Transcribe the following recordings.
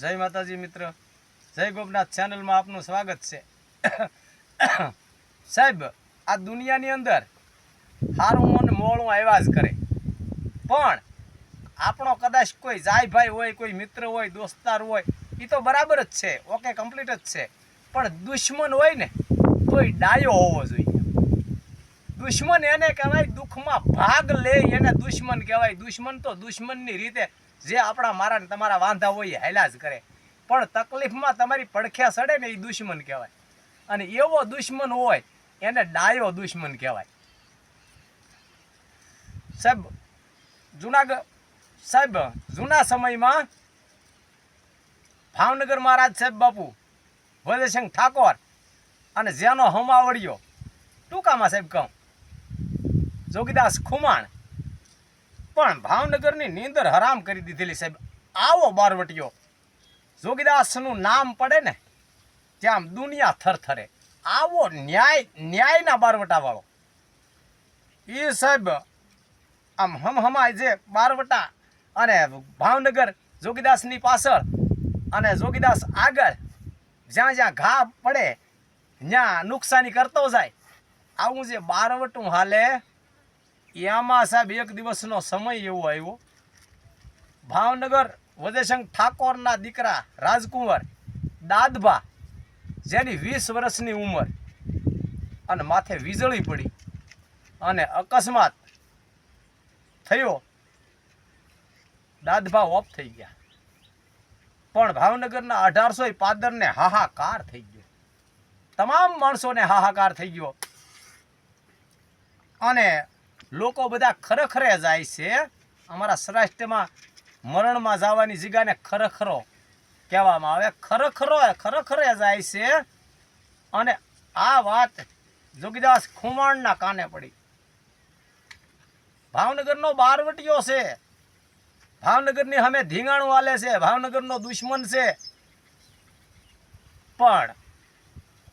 જય માતાજી મિત્ર. જય ગોપનાથ ચેનલમાં આપનું સ્વાગત છે. સાહેબ, આ દુનિયાની અંદર સારું મન મોળું આવ્યા જ કરે. પણ આપણો કદાચ કોઈ જાય ભાઈ હોય, કોઈ મિત્ર હોય, દોસ્તાર હોય એ તો બરાબર જ છે. ઓકે કમ્પ્લીટ જ છે. પણ દુશ્મન હોય ને, તોય ડાયો હોવો જોઈએ. દુશ્મન એને કહેવાય દુઃખમાં ભાગ લે, એને દુશ્મન કહેવાય. દુશ્મન તો દુશ્મનની રીતે જે આપણા મારા તમારા વાંધા હોય એ હાલ્યા કરે. પણ તકલીફમાં તમારી પડખ્યા સડે ને એ દુશ્મન કહેવાય. અને એવો દુશ્મન હોય, એને ડાયો દુશ્મન કહેવાય. સાહેબ, જુનાગઢ, સાહેબ, જૂના સમયમાં ભાવનગર મહારાજ સાહેબ બાપુ વજયસિંહ ઠાકોર અને જેનો હમાવડિયો, ટૂંકામાં સાહેબ કહું, જોગીદાસ ખુમાણ પણ ભાવનગરની નીંદર હરામ કરી દીધેલી સાહેબ. આવો બારવટીયો જોગીદાસનું નામ પડે ને, ત્યાં દુનિયા થરથરે. આવો ન્યાય, ન્યાયના બારવટાવાળો. એ સાહેબ, આમ હમહમાય જે બારવટા અને ભાવનગર જોગીદાસની પાછળ અને જોગીદાસ આગળ જ્યાં જ્યાં ઘા પડે, ત્યાં નુકસાની કરતો જાય. આવું જે બારવટું હાલે એમાં સાહેબ એક દિવસનો સમય એવો આવ્યો. ભાવનગર વજયશંક ઠાકોરના દીકરા રાજકુંવર દાદભા, જેની વીસ વર્ષની ઉંમર અને માથે વીજળી પડી અને અકસ્માત થયો. દાદભા ઓફ થઈ ગયા. પણ ભાવનગરના અઢારસો પાદરને હાહાકાર થઈ ગયો. તમામ માણસોને હાહાકાર થઈ ગયો. અને લોકો બધા ખરેખરે જાય છે. અમારા સૌરાષ્ટ્રમાં મરણમાં જવાની જગ્યાને ખરેખરો કહેવામાં આવે. ખરેખરો, ખરેખરે જાય છે. અને આ વાત જોગીદાસ ખુમાણના કાને પડી? ભાવનગરનો બારવટીયો છે. ભાવનગરની સામે ધીંગાણું હાલે છે. ભાવનગરનો દુશ્મન છે. પણ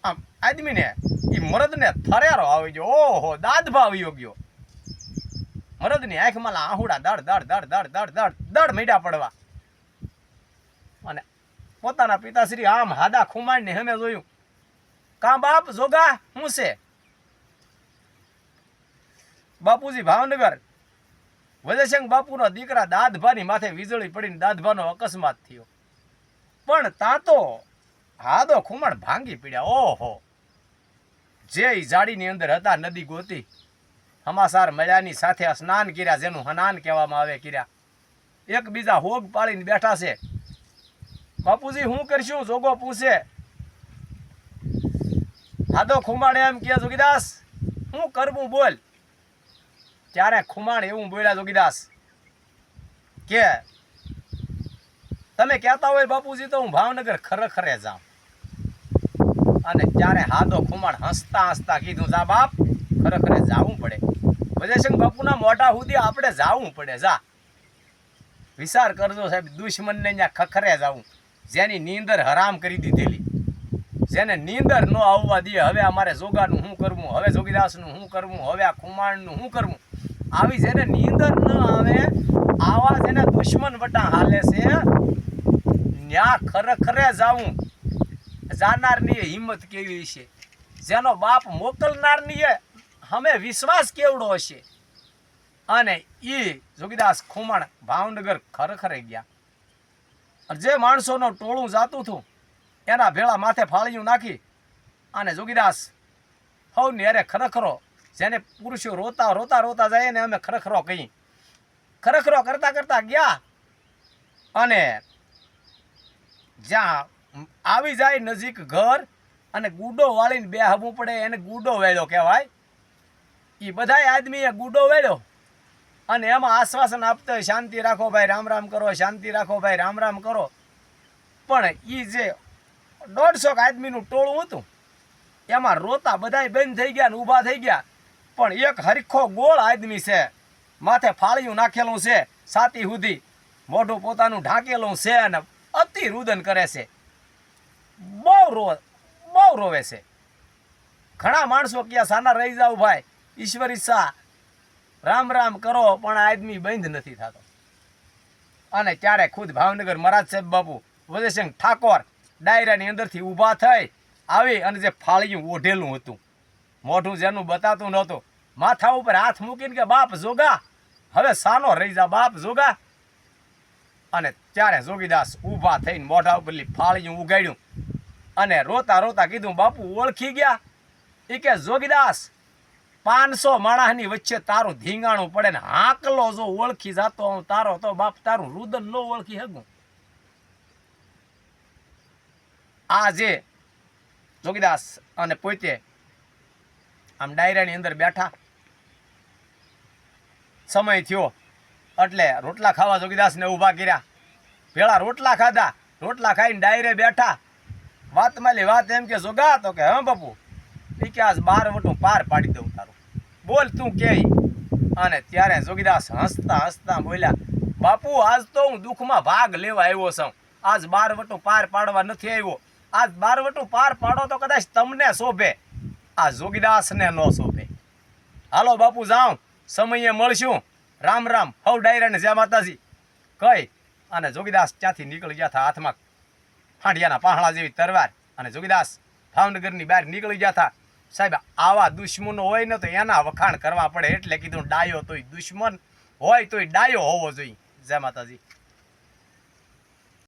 આમ આદમીને એ મરદને થરેરો આવી ગયો. ઓહો દાદભા આવી ગયો. મરદની આંખમાં આહુડા દડ દડ દડ દડ દડ દડ દડ મીડા પડવા. અને પોતાના પિતાશ્રી આમ હાદા ખુમાણને હમે જોયું. કા બાપ જોગા? હું છે? બાપુજી ભાવનગર. વજયશંક બાપુનો દીકરા દાદભાની માથે વીજળી પડીને દાદભાનો અકસ્માત થયો. પણ તા તો હાદો ખુમાણ ભાંગી પીડ્યા. ઓહો! જે જાડીની અંદર હતા નદી ગોતી. હમાસાર મળ્યાની સાથે સ્નાન કર્યા, જેનું હનાન કહેવામાં આવે કર્યા. એકબીજા હોગ પાળીને બેઠા છે. બાપુજી, હું કરશું? જોગો પૂછે. હાદો ખુમાણ એમ કે જોગીદાસ, હું કરવું બોલ. ત્યારે ખુમાણ એવું બોલ્યા, જોગીદાસ, કે તમે કહેતા હોય બાપુજી, તો હું ભાવનગર ખરેખરે જાઉં. અને ત્યારે હાદો ખુમાણ હસતા હસતા કીધું, જા બાપ, ખરેખરે જાવું પડે. વજયસિંહ બાપુના મોઢા સુધી આપણે જાવું પડે, જા. વિચાર કરજો સાહેબ, દુશ્મનને ત્યાં ખખરે જાવું. જેની નીંદર હરામ કરી દીધેલી. જેને નીંદર ન આવવા દે, હવે અમારે જોગાનું શું કરવું? હવે જોગીદાસનું શું કરવું? હવે આ કુમાણનું શું કરવું? આવી જેને નીંદર ન આવે, આવા જેને દુશ્મન વટા હાલે છે, ન્યા ખરેખરે જાવું. જાનારની હિંમત કેવી છે? જેનો બાપ મોકલનારની અમે વિશ્વાસ કેવડો હશે? અને એ જોગીદાસ ખુમણ ભાવનગર ખરેખરે ગયા. જે માણસોનું ટોળું જાતું હતું, એના ભેળા માથે ફાળિયું નાખી અને જોગીદાસ હવની અરે ખરેખરો, જેને પુરુષો રોતા રોતા રોતા જાય ને અમે ખરેખરો કહી ખરેખરો કરતા કરતા ગયા અને જ્યાં આવી જાય નજીક ઘર અને ગુડો વાળીને બે હબું પડે એને ગુડો વેળ્યો કહેવાય. એ બધાય આદમીએ ગુડો વેળ્યો અને એમાં આશ્વાસન આપતો શાંતિ રાખો ભાઈ, રામ રામ કરો, શાંતિ રાખો ભાઈ, રામ રામ કરો. પણ એ જે દોઢસો આદમીનું ટોળું હતું, એમાં રોતા બધાય બંધ થઈ ગયા ને ઊભા થઈ ગયા. પણ એક હરખો ગોળ આદમી છે, માથે ફાળિયું નાખેલું છે, સાતી સુધી મોઢું પોતાનું ઢાંકેલું છે અને અતિ રુદન કરે છે. બહુ રો, બહુ રોવે છે. ઘણા માણસો ક્યાં સાના રહી જાવ ભાઈ. ઈશ્વરી શાહ. રામ રામ કરો, પણ આદમી બંધ નથી થતો. અને ત્યારે ખુદ ભાવનગર મહારાજ સાહેબ બાપુ, વજયસિંહ ઠાકોર ડાયરાની અંદરથી ઊભા થઈ આવી અને જે ફાળિયું ઓઢેલું હતું. મોઢું જેનું બતાતું નહોતું. માથા ઉપર હાથ મૂકીને કે, બાપ જોગા, હવે સાનો રહી જા, બાપ જોગા. અને ત્યારે જોગીદાસ ઊભા થઈને મોઢા ઉપરલી ફાળિયું ઉગાડ્યું. અને રોતા રોતા કીધું, બાપુ ઓળખી ગયા. એ કે, જોગીદાસ પાંચસો માણસની વચ્ચે તારું ધીંગાણું પડે ને હાકલો જો ઓળખી જતો તારો તો બાપ તારું રુદન ન ઓળખી હગું આ જે જોગીદાસ અને પોતે આમ ડાયરાની અંદર બેઠા. સમય થયો, એટલે રોટલા ખાવા જોગીદાસને ઊભા કર્યા. પેલા રોટલા ખાધા, રોટલા ખાઈને ડાયરે બેઠા. વાતમાં માલી વાત એમ કે, જોગા, તો કે, હા બાપુ? ઈ કે, આજ બાર વટું પાર પાડી દઉં તારું. બોલ તું કે અને ત્યારે જોગીદાસ હસતા હસતા બોલ્યા, બાપુ, આજ તો હું દુઃખમાં ભાગ લેવા આવ્યો છું. આજ બાર વટું પાર પાડવા નથી આવ્યો. આજ બાર વટું પાર પાડો તો કદાચ તમને શોભે. આ જોગીદાસને ન શોભે. હાલો બાપુ, જાઉં. સમયે મળશું. રામ રામ. હવ ડાયરાને જય માતાજી. કઈ? અને જોગીદાસ ત્યાંથી નીકળી ગયા હતા હાથમાં. ફાંડિયાના પાહણા જેવી તરવાર. અને જોગીદાસ ભાવનગરની બહાર નીકળી ગયા હતા. સાહેબ, આવા દુશ્મનો હોય ને તો એના વખાણ કરવા પડે. એટલે કીધું, ડાયો તોય દુશ્મન હોય તોય ડાયો હોવો જોઈએ. જય માતાજી.